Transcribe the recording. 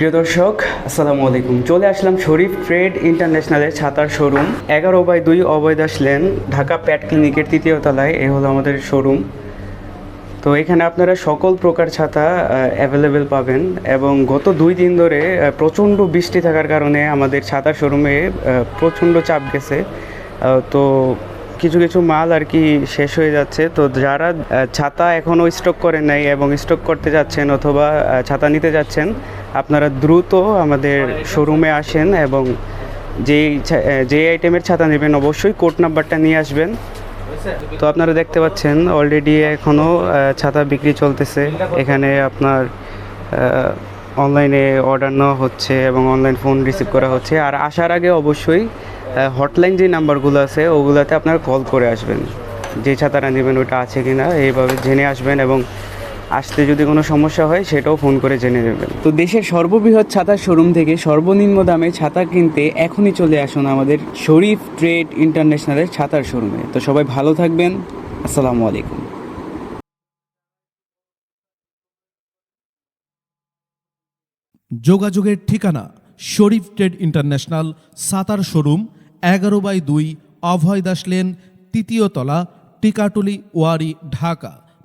প্রিয় দর্শক, আসসালামু আলাইকুম। চলে আসলাম শরীফ ট্রেড ইন্টারন্যাশনালের ছাতার শোরুম। এগারো বাই দুই অবৈধ লেন, ঢাকা প্যাট ক্লিনিকের তৃতীয় তলায়। এ হলো আমাদের শোরুম। তো এখানে আপনারা সকল প্রকার ছাতা অ্যাভেলেবেল পাবেন এবং গত দুই দিন ধরে প্রচণ্ড বৃষ্টি থাকার কারণে আমাদের ছাতার শোরুমে প্রচণ্ড চাপ গেছে। তো কিছু কিছু মাল আর কি শেষ হয়ে যাচ্ছে। তো যারা ছাতা এখনও স্টক করেন নাই এবং স্টক করতে যাচ্ছেন অথবা ছাতা নিতে যাচ্ছেন আপনারা দ্রুত আমাদের শোরুমে আসেন এবং যেই যে আইটেমের ছাতা নেবেন অবশ্যই কোড নাম্বারটা নিয়ে আসবেন। তো আপনারা দেখতে পাচ্ছেন অলরেডি এখনও ছাতা বিক্রি চলতেছে। এখানে আপনার অনলাইনে অর্ডার নেওয়া হচ্ছে এবং অনলাইন ফোন রিসিভ করা হচ্ছে। আর আসার আগে অবশ্যই হটলাইন যে নাম্বারগুলো আছে, ওগুলোতে আপনারা কল করে আসবেন। যে ছাতাটা নেবেন ওটা আছে কি না এইভাবে জেনে আসবেন এবং আসতে যদি কোনো সমস্যা হয় সেটাও ফোন করে জেনে নেবেন। তো দেশের সর্ববৃহৎ ছাতার শোরুম থেকে সর্বনিম্ন দামে ছাতা কিনতে এখনই চলে আসুন আমাদের শরীফ ট্রেড ইন্টারন্যাশনালের ছাতার শোরুমে। তো সবাই ভালো থাকবেন। আসসালামু আলাইকুম। যোগাযোগের ঠিকানা Sharif trade international Sattar showroom এগারো বাই দুই অভয় দাস লেন তৃতীয় তলা টিকাটুলি ওয়ারি ঢাকা।